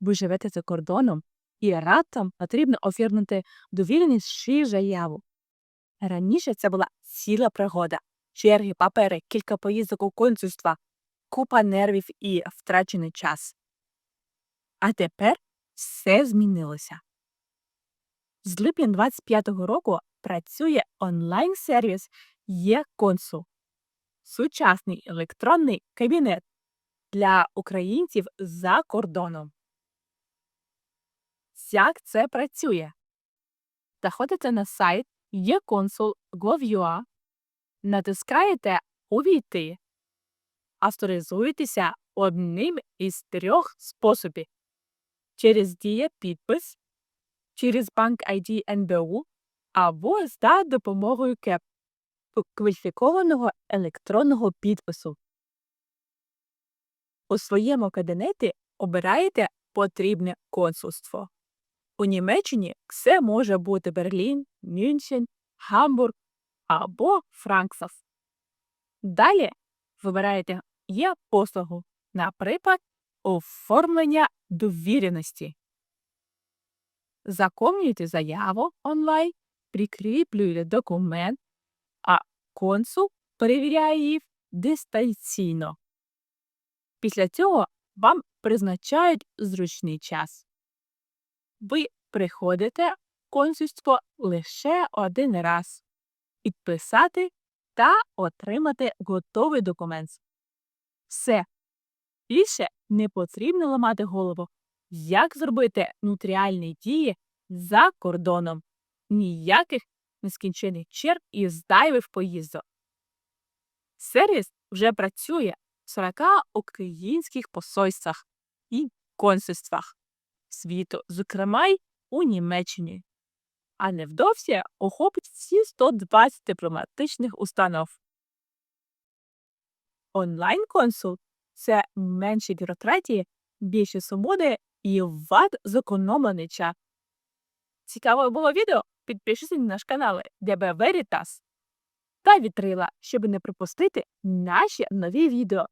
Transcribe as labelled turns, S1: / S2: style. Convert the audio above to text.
S1: ви живете за кордоном, і раптом потрібно оформити довіреність чи заяву. Раніше це була ціла пригода. Черги, папери, кілька поїздок у консульства, купа нервів і втрачений час. А тепер все змінилося. З липня 25-го року працює онлайн-сервіс Є-Консул. Сучасний електронний кабінет для українців за кордоном. Як це працює? Заходите на сайт econsul.gov.ua, натискаєте Увійти, авторизуєтеся одним із трьох способів через Дія підпис, через банк ID НБУ або за допомогою КЕП кваліфікованого електронного підпису. У своєму кабінеті обираєте потрібне консульство. У Німеччині це може бути Берлін, Мюнхен, Гамбург або Франкфурт. Далі вибираєте є послугу, наприклад, оформлення довіреності. Заповнюєте заяву онлайн, прикріплюєте документ, а консул перевіряє їх дистанційно. Після цього вам призначають зручний час. Ви приходите в консульство лише один раз підписати та отримати готовий документ. Все. Більше не потрібно ламати голову, як зробити нотаріальні дії за кордоном. Ніяких нескінчених черг і зайвих поїздок. Сервіс вже працює 40 українських посольствах і консульствах світу, зокрема й у Німеччині, а невдовзі охопить всі 120 дипломатичних установ. Онлайн-консул це менше бюрократії, більше свободи і вад зекономлений час. Цікаве було відео? Підпишіться на наш канал DB Veritas та вітрила, щоб не пропустити наші нові відео.